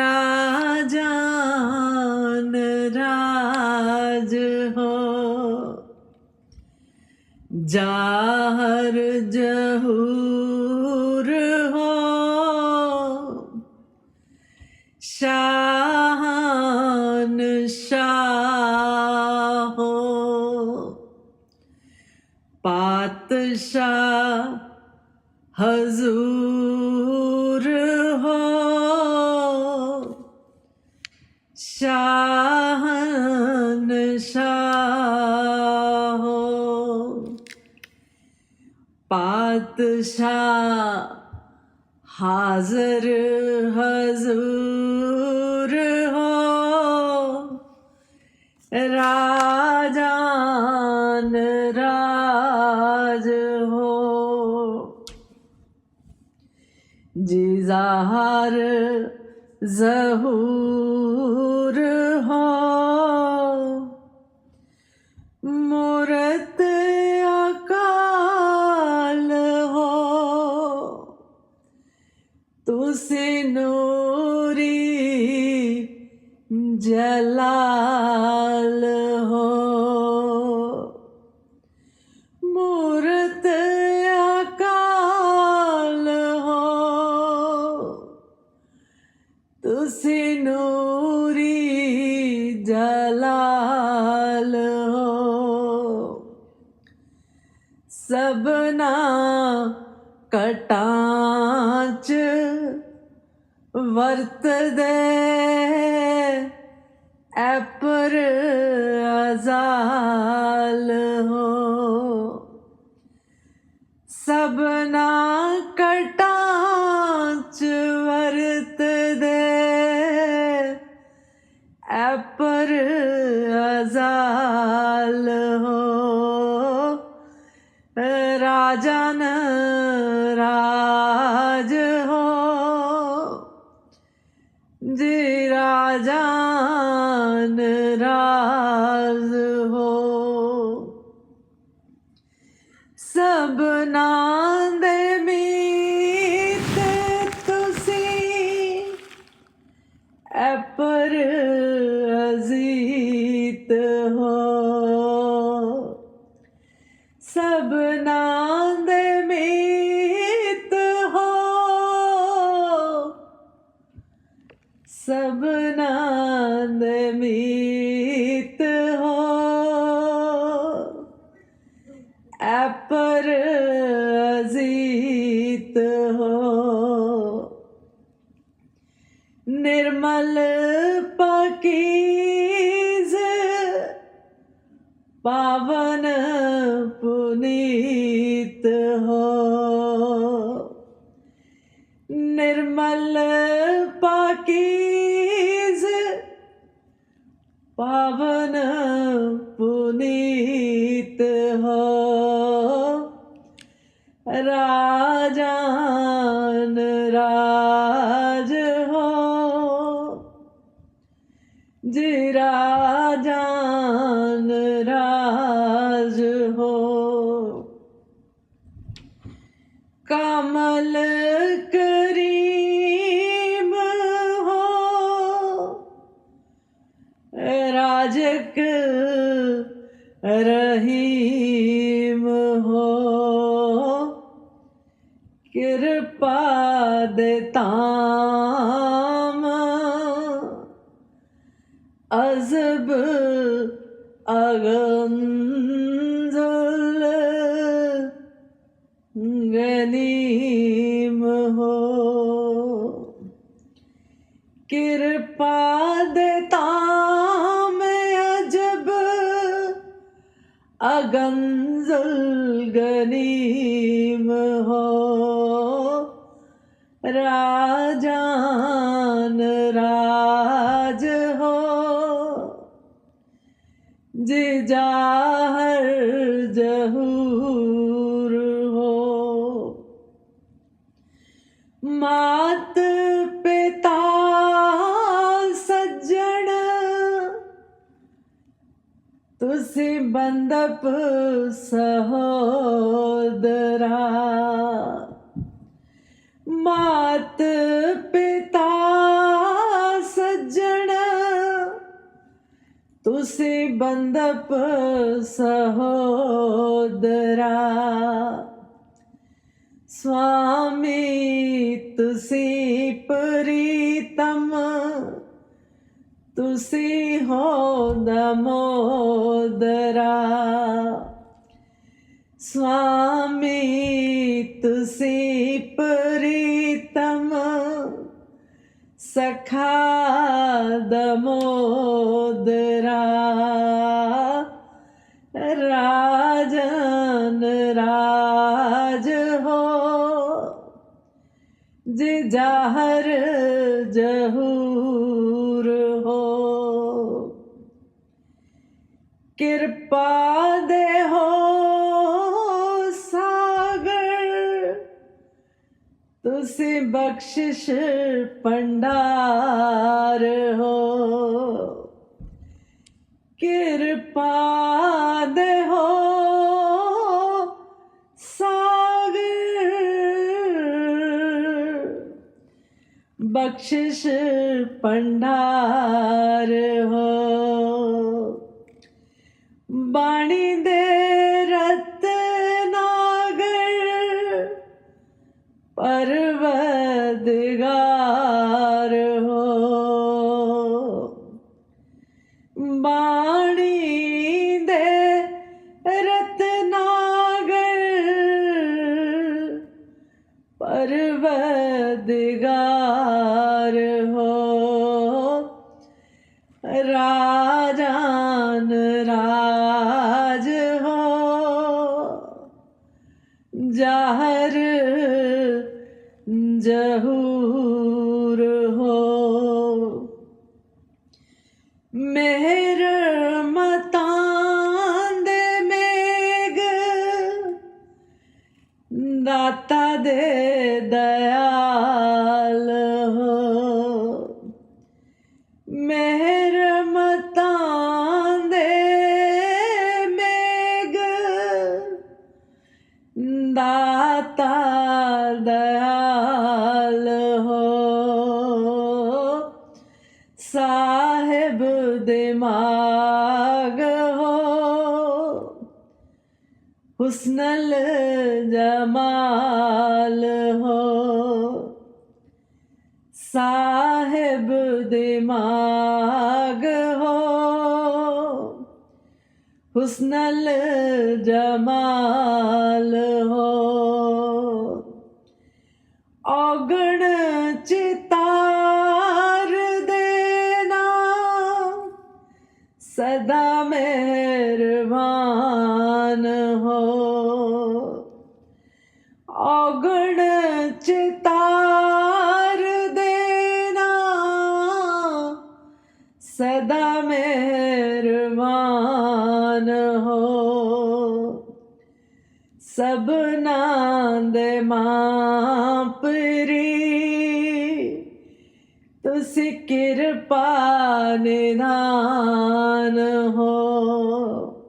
ਰਾਜਾਨ ਰਾਜ ਹੋ ਜਾਹਰ ਜਹੂਰ ਹੋ ਸ਼ਾਹਨ ਸ਼ਾਹ ਹੋ ਪਾਤਸ਼ਾਹ ਹਜ਼ੂਰ ਹੋ ਸ਼ਾਹਨ ਸ਼ਾਹ। ਹੋ ਪਾਤਸ਼ਾਹ ਹਾਜ਼ਰ ਹਜ਼ੂਰ ਹੋ। ਰਾਜਾਨ ਰਾਜ ਹੋ। ਜੀ ਜ਼ਾਹਰ ਜ਼ਹੂਰ ਹੋ ਮੂਰਤ ਅਕਾਲ ਹੋ ਤੁਸੀਂ ਨੂਰੀ ਜਲਾਲ ਹੋ ਮੂਰਤ ਅਕਾਲ ਹੋ ਤੁਸੀਂ ਨੂਰੀ ਸਬਨਾ ਕਟਾਂ ਚ ਵਰਤਦੇ ਐਪਰ ਅਜ਼ਾਲ ਹੋ। ਸਬਨਾ ਕਟਾਂ ਰਾਜਨ ਰਾਜ ਹੋ ਜੀ ਰਾਜਨ ਰਾਜ ਹੋ ਸਭਨਾਂ ਦੇ ਮੀਤ ਤੁਸੀਂ ਐਪਰ ਐਪਰ ਅਜ਼ੀਤ ਹੋ। ਨਿਰਮਲ ਪਕੀਜ਼ ਪਾਵਨ ਪੁਨੀਤ ਹੋ। ਨਿਰਮਲ ਪਾਕੀਜ਼ ਪਾਵਨ ਦੇ ਤਾਮ ਅਜ਼ਬ ਅਗੰਜ਼ਲ ਗਨੀਮ ਹੋ। ਕਿਰਪਾ ਦੇ ਤਾਮ ਅਜਬ ਅਗੰਜ਼ਲ ਗਨੀਮ ਹੋ। ਰਾਜਾਨ ਰਾਜ ਹੋ। ਜੇ ਜਾਹਰ ਜਹੂਰ ਹੋ। ਮਾਤ ਪਿਤਾ ਸੱਜਣ ਤੁਸੀਂ ਬੰਦਪ ਸਹੋਦਰਾ। ਮਾਤ ਪਿਤਾ ਸੱਜਣ ਤੁਸੀਂ ਬੰਦਪ ਸਹੋਦਰਾ स्वामी तुसी प्रीतम तुसी हो दमोदरा स्वामी तुसी प्र ਸਖਾ ਦਮੋਦਰਾ ਰਾਜਨ ਰਾਜ ਹੋ ਜੇ ਜਾਹਰ ਜਹੂਰ ਹੋ ਤੁਸੀਂ ਬਖਸ਼ਿਸ਼ ਭੰਡਾਰ ਹੋ। ਕਿਰਪਾ ਦੇ ਹੋ। ਸਾਗਰ। ਬਖਸ਼ਿਸ਼ ਭੰਡਾਰ ਹੋ। ਬਾਣੀ ਦੇ ਰਤਨਾਗਰ। ਪਰਵਦਗਾਰ ਹੋ ਰਾਜਾਨ ਰਾਜ ਹੋ। ਜਾਹਰ ਜਹੂਰ ਹੋ। ਮੈਂ ਦੇ ਦਇਆਲ ਹੁਸਨਲ ਜਮਾਲ ਹੋ। ਸਾਹਿਬ ਦਿਮਾਗ ਹੋ। ਹੁਸਨਲ ਜਮਾਲ ਹੋ। ਔਗਣ ਚਿਤਾਰ ਦੇਣਾ। ਸਦਾ ਮਿਹਰਬਾਨ ਦਾ ਮਿਹਰਬਾਨ ਹੋ। ਸਭਨਾਂ ਦੇ ਮਾਂ ਪਰੀ ਤੁਸੀਂ ਕਿਰਪਾ ਨਿਧਾਨ ਹੋ।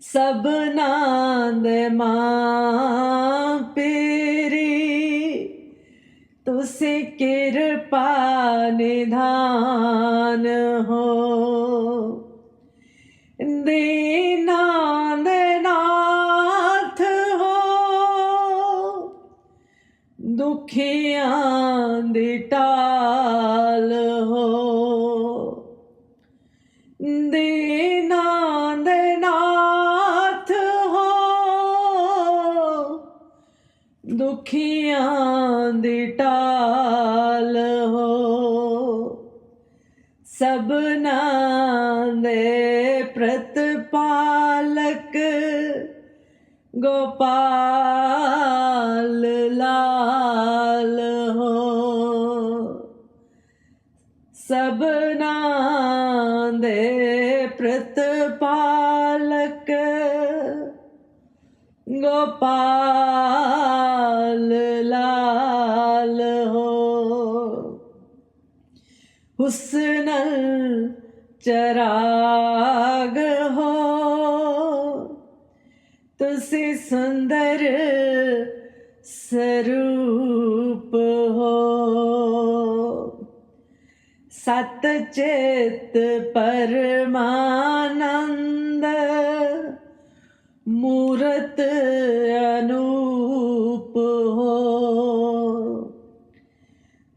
ਸਭਨਾਂ ਦੇ ਮਾਂ ਪਰੀ ਤੁਸੀਂ ਕਿਰਪਾ ਨਿਧਾਨ ਹੋ ਦੀਨਾਂ ਦੇ ਨਾਥ ਹੋ ਦੁਖੀਆਂ ਦੀ ਟਾਲ ਹੋ ਦੇ ਗੋਪਾਲ ਲਾਲ ਹੋ। ਸਭਨਾਂ ਦੇ ਪ੍ਰਤਪਾਲਕ ਗੋਪਾਲ ਲਾਲ ਹੋ। ਹੁਸਨਲ ਚਰਾਗ ਹੋ। ਤੁਸੀਂ ਸੁੰਦਰ ਸਰੂਪ ਹੋ ਸਤ ਚਿਤ ਪਰਮਾਨੰਦ ਮੂਰਤ ਅਨੂਪ ਹੋ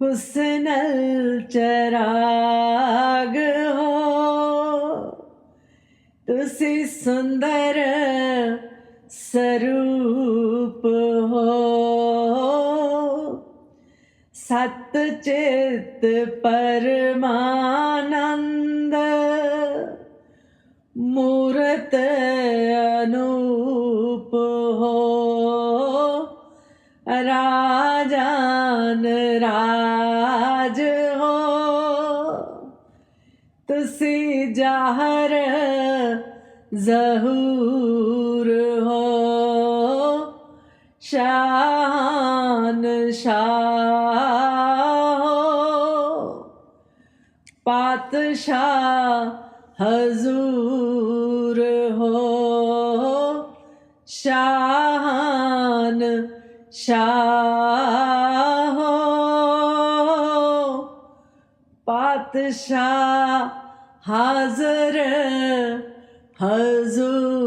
ਹੁਸਨਲ ਚਰਾਗ ਹੋ ਤੁਸੀਂ ਸੁੰਦਰ ਸਤ ਚਿਤ ਪਰਮਾਨੰਦ ਮੂਰਤ ਅਨੂਪ ਹੋ। ਰਾਜਾਨ ਰਾਜ ਹੋ। ਤੁਸੀਂ ਜਾਹਰ ਜ਼ਹੂਰ ਹੋ। ਸ਼ਾਹ ਹੋ ਪਾਤਸ਼ਾਹ ਹਜ਼ੂਰ ਹੋ ਸ਼ਾਹਨ ਸ਼ਾਹ ਹੋ ਪਾਤਸ਼ਾਹ ਹਾਜ਼ਰ ਹਜ਼ੂਰ